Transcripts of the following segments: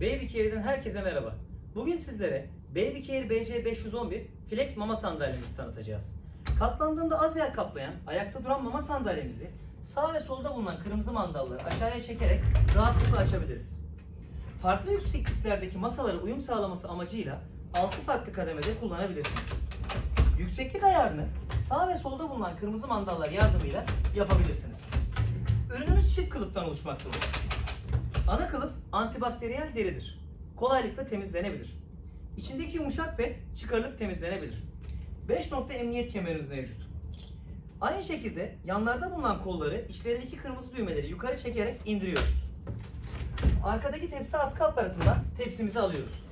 Baby Care'den herkese merhaba. Bugün sizlere Baby Care BC511 Flex mama sandalyemizi tanıtacağız. Katlandığında az yer kaplayan, ayakta duran mama sandalyemizi sağ ve solda bulunan kırmızı mandalları aşağıya çekerek rahatlıkla açabiliriz. Farklı yüksekliklerdeki masalara uyum sağlaması amacıyla 6 farklı kademede kullanabilirsiniz. Yükseklik ayarını sağ ve solda bulunan kırmızı mandallar yardımıyla yapabilirsiniz. Ürünümüz çift kılıftan oluşmaktadır. Ana kılıf antibakteriyel deridir. Kolaylıkla temizlenebilir. İçindeki yumuşak pet çıkarılıp temizlenebilir. 5 nokta emniyet kemerimiz mevcut. Aynı şekilde yanlarda bulunan kolları içlerindeki kırmızı düğmeleri yukarı çekerek indiriyoruz. Arkadaki tepsi askı aparatından tepsimizi alıyoruz.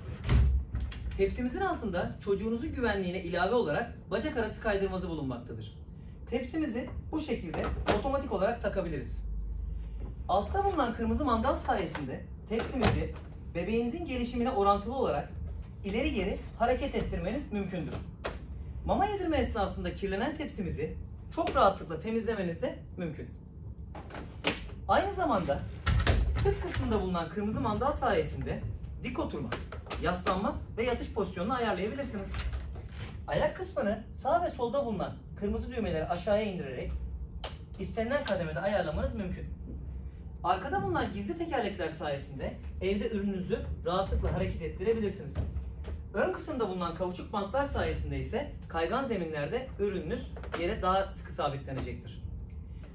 Tepsimizin altında çocuğunuzun güvenliğine ilave olarak bacak arası kaydırmazı bulunmaktadır. Tepsimizi bu şekilde otomatik olarak takabiliriz. Altta bulunan kırmızı mandal sayesinde tepsimizi bebeğinizin gelişimine orantılı olarak ileri geri hareket ettirmeniz mümkündür. Mama yedirme esnasında kirlenen tepsimizi çok rahatlıkla temizlemeniz de mümkün. Aynı zamanda sırt kısmında bulunan kırmızı mandal sayesinde dik oturma, yaslanma ve yatış pozisyonunu ayarlayabilirsiniz. Ayak kısmını sağ ve solda bulunan kırmızı düğmeleri aşağıya indirerek istenilen kademede ayarlamanız mümkün. Arkada bulunan gizli tekerlekler sayesinde evde ürününüzü rahatlıkla hareket ettirebilirsiniz. Ön kısımda bulunan kauçuk bantlar sayesinde ise kaygan zeminlerde ürününüz yere daha sıkı sabitlenecektir.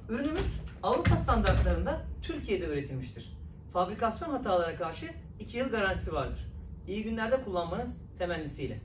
Ürünümüz Avrupa standartlarında Türkiye'de üretilmiştir. Fabrikasyon hatalarına karşı 2 yıl garantisi vardır. İyi günlerde kullanmanız temennisiyle.